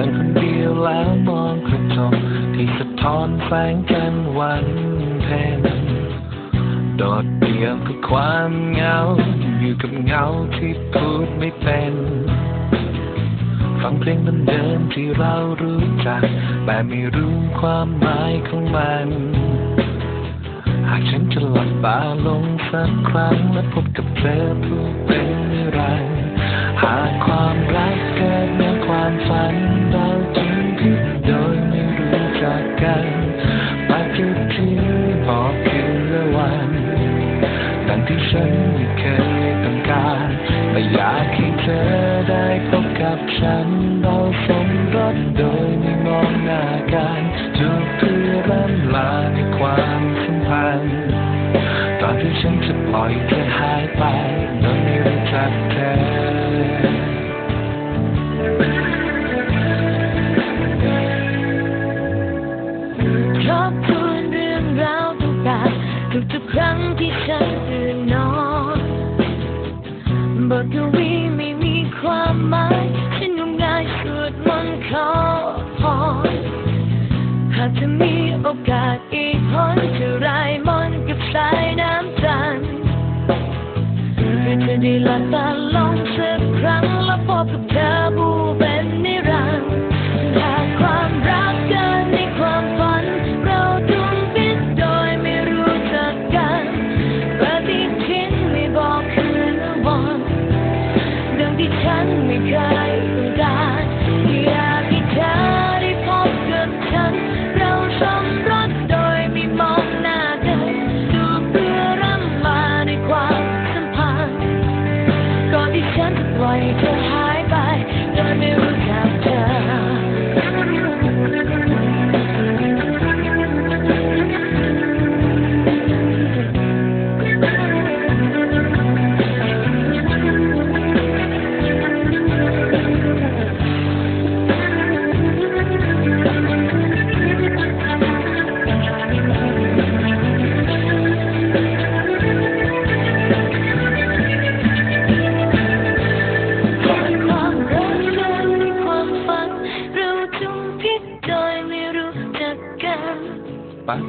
นั่งคนเดียวแล้วมองกระจกที่สะท้อนแสงจันทร์วันเพ็ญโดดเดี่ยวกับความเหงา อยู่กับเงาที่พูดไม่เป็นฟังเพลงเดิมที่เรารู้จัก แต่ไม่รู้ความหมายของมัน หากฉันจะหลับตาลงสักครั้งและพบกับเธอผู้เป็นนิรันดร์หากความรักเกิดในความฝัน ที่ฉันไม่เคยต้องการไม่อยากให้เธอได้พบกับฉันเราสมรสโดยไม่มองหน้ากันทุกเพื่อร่ำลาในความสัมพันธ์ตอนที่ฉันจะปล่อยเธอหายไปโดยไม่รู้จักเธอชอบทวนเรื่อ ทุกครั้งที่ฉันตื่นนอนบทกวีไม่มีความหมายฉันงมงายสวดมนต์ขอพรหากจะมีโอกาสอีกคนจะรายมนต์กับสายน้ำจันทร์เพื่อจะได้หลับตาลงสักครั้งแล้วพบกับเธอ งที่ฉั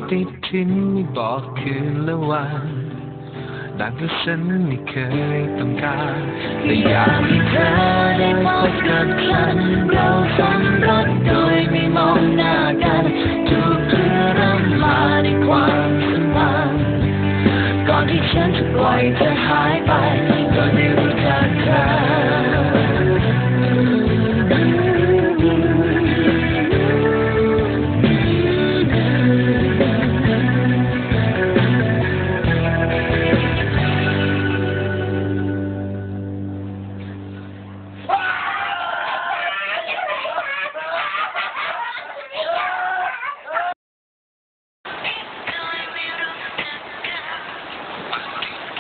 ฏิทินไม่บอกคืนและวันดังที่ฉันไม่เคยต้องการแต่อยากให้เธอได้พบกับฉันเราสมรสโดยไม่มองหน้ากันทุกเพื่อร่ำลาในความสัมพันธ์ก่อนที่ฉันจะปล่อยเธอหายไป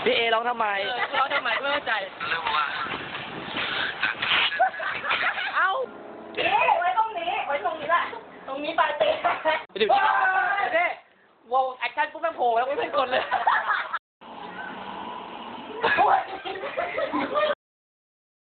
พี่เอร้องทำไม ร้องทำไมไม่เข้าใจเอ้าไว้ตรงนี้ ไว้ตรงนี้แหละ ตรงนี้ปลายเตะเดี๋ยวเด้วงแอคชั่นปุ๊บแม่งโผล่แล้วไม่เป็นคนเลย